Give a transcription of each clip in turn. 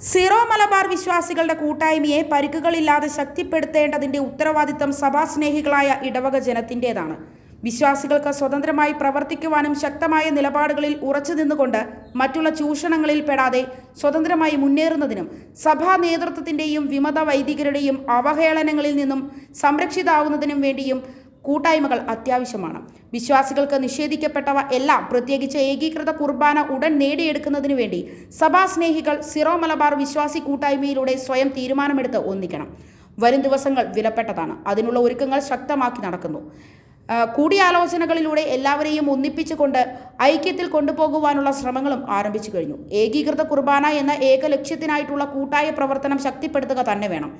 Zero Malabar വിശ്വാസികളുടെ കൂട്ടായ്മയെ പരിക്കുകളില്ലാതെ ശക്തിപ്പെടുത്തേണ്ടതിന്റെ ഉത്തരവാദിത്തം സഭാസ്നേഹികളായ ഇടവക ജനത്തിന്റെതാണ് വിശ്വാസികൾക്ക് സ്വതന്ത്രമായി പ്രവർത്തിക്കുവാനും ശക്തമായ നിലപാടുകളിൽ ഉറച്ചു നിന്നുകൊണ്ട് മറ്റുള്ള ചൂഷണങ്ങളിൽ പെടാതെ സ്വതന്ത്രമായി മുന്നേറുന്നതിനും സഭാ നേതൃത്വത്തിന്റെയും വിമത വൈദികരുടെയും അവഹേളനങ്ങളിൽ നിന്നും സംരക്ഷിതാവുന്നതിനും വേണ്ടിയും കൂട്ടായ്മകൾ അത്യാവശ്യമാണ്. വിശ്വാസികൾക്ക് നിഷേധിക്കപ്പെട്ടവ എല്ലാം പ്രത്യേകിച്ച് ഏകീകൃത കുർബാന ഉടൻ നേടിയെടുക്കുന്നതിനു വേണ്ടി സഭാസ്നേഹികൾ സിറോ മലബാർ വിശ്വാസി കൂട്ടായ്മയിലൂടെ സ്വയം തീരുമാനമെടുത്ത് ഒന്നിക്കണം. വരും ദിവസങ്ങൾ വിലപ്പെട്ടതാണ്. അതിനുള്ള ഒരുക്കങ്ങൾ ശക്തമാക്കി നടക്കുന്നു. കൂടിയാലോചനകളിലൂടെ എല്ലാവരെയും ഒന്നിപ്പിച്ചുകൊണ്ട് ഐക്യത്തിൽ കൊണ്ടുപോകുവാനുള്ള ശ്രമങ്ങളും ആരംഭിച്ചു കഴിഞ്ഞു. ഏകീകൃത കുർബാന എന്ന ഏക ലക്ഷ്യത്തിനായിട്ടുള്ള കൂട്ടായ പ്രവർത്തനം ശക്തിപ്പെടുത്തുക തന്നെ വേണം.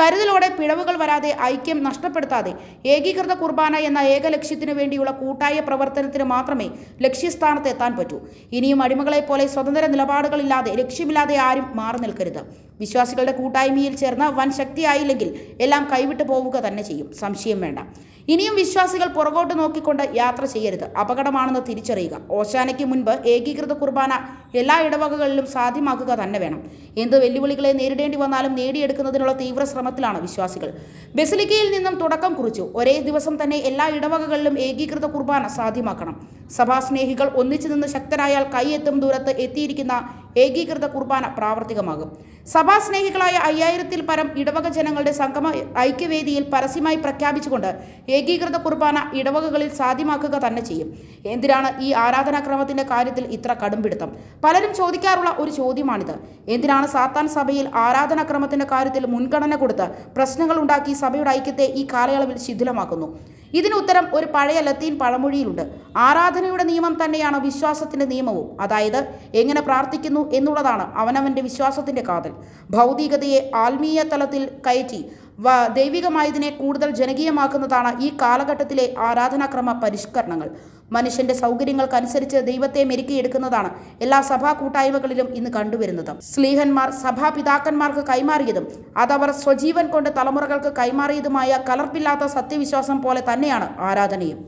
കരുതലോടെ പിഴവുകൾ വരാതെ ഐക്യം നഷ്ടപ്പെടുത്താതെ ഏകീകൃത കുർബാന എന്ന ഏക ലക്ഷ്യത്തിനു വേണ്ടിയുള്ള കൂട്ടായ പ്രവർത്തനത്തിന് മാത്രമേ ലക്ഷ്യസ്ഥാനത്ത് എത്താൻ പറ്റൂ. ഇനിയും അടിമകളെ പോലെ സ്വതന്ത്ര നിലപാടുകളില്ലാതെ ലക്ഷ്യമില്ലാതെ ആരും മാറി നിൽക്കരുത്. വിശ്വാസികളുടെ കൂട്ടായ്മയിൽ ചേർന്ന വൻ ശക്തിയായില്ലെങ്കിൽ എല്ലാം കൈവിട്ടു പോവുക തന്നെ ചെയ്യും. സംശയം വേണ്ട. ഇനിയും വിശ്വാസികൾ പുറകോട്ട് നോക്കിക്കൊണ്ട് യാത്ര ചെയ്യരുത്. അപകടമാണെന്ന് തിരിച്ചറിയുക. ഓശാനയ്ക്ക് മുൻപ് ഏകീകൃത കുർബാന എല്ലാ ഇടവകകളിലും സാധ്യമാക്കുക തന്നെ വേണം. എന്ത് വെല്ലുവിളികളെ നേരിടേണ്ടി വന്നാലും നേടിയെടുക്കുന്നതിനുള്ള തീവ്ര ശ്രമത്തിലാണ് വിശ്വാസികൾ. ബസിലിക്കയിൽ നിന്നും തുടക്കം കുറിച്ചു. ഒരേ ദിവസം തന്നെ എല്ലാ ഇടവകകളിലും ഏകീകൃത കുർബാന സാധ്യമാക്കണം. സഭാസ്നേഹികൾ ഒന്നിച്ചു നിന്ന് ശക്തരായാൽ കൈയെത്തും ദൂരത്ത് എത്തിയിരിക്കുന്ന ഏകീകൃത കുർബാന പ്രാവർത്തികമാകും. സഭാസ്നേഹികളായ അയ്യായിരത്തിൽ പരം ഇടവക ജനങ്ങളുടെ സംഗമ ഐക്യവേദിയിൽ പരസ്യമായി പ്രഖ്യാപിച്ചുകൊണ്ട് ഏകീകൃത കുർബാന ഇടവകകളിൽ സാധ്യമാക്കുക തന്നെ ചെയ്യും. എന്തിനാണ് ഈ ആരാധനാക്രമത്തിന്റെ കാര്യത്തിൽ ഇത്ര കടുംപിടുത്തം? പലരും ചോദിക്കാറുള്ള ഒരു ചോദ്യമാണിത്. എന്തിനാണ് സാത്താൻ സഭയിൽ ആരാധനാക്രമത്തിന്റെ കാര്യത്തിൽ മുൻഗണന കൊടുത്ത് പ്രശ്നങ്ങൾ ഉണ്ടാക്കി സഭയുടെ ഐക്യത്തെ ഈ കാലയളവിൽ ശിഥിലമാക്കുന്നു? ഇതിന് ഉത്തരം ഒരു പഴയ ലത്തീൻ പഴമൊഴിയിലുണ്ട്. ആരാധനയുടെ നിയമം തന്നെയാണ് വിശ്വാസത്തിന്റെ നിയമവും. അതായത് എങ്ങനെ പ്രാർത്ഥിക്കുന്നു എന്നുള്ളതാണ് അവനവന്റെ വിശ്വാസത്തിന്റെ കാതൽ. ഭൗതികതയെ ആത്മീയ തലത്തിൽ കയറ്റി ദൈവികമായതിനെ കൂടുതൽ ജനകീയമാക്കുന്നതാണ് ഈ കാലഘട്ടത്തിലെ ആരാധനാക്രമ പരിഷ്കരണങ്ങൾ. മനുഷ്യന്റെ സൗകര്യങ്ങൾക്കനുസരിച്ച് ദൈവത്തെ മെരുക്കിയെടുക്കുന്നതാണ് എല്ലാ സഭാ കൂട്ടായ്മകളിലും ഇന്ന് കണ്ടുവരുന്നത്. സ്ലീഹന്മാർ സഭാപിതാക്കന്മാർക്ക് കൈമാറിയതും അതവർ സ്വജീവൻ കൊണ്ട് തലമുറകൾക്ക് കൈമാറിയതുമായ കലർപ്പില്ലാത്ത സത്യവിശ്വാസം പോലെ തന്നെയാണ് ആരാധനയും.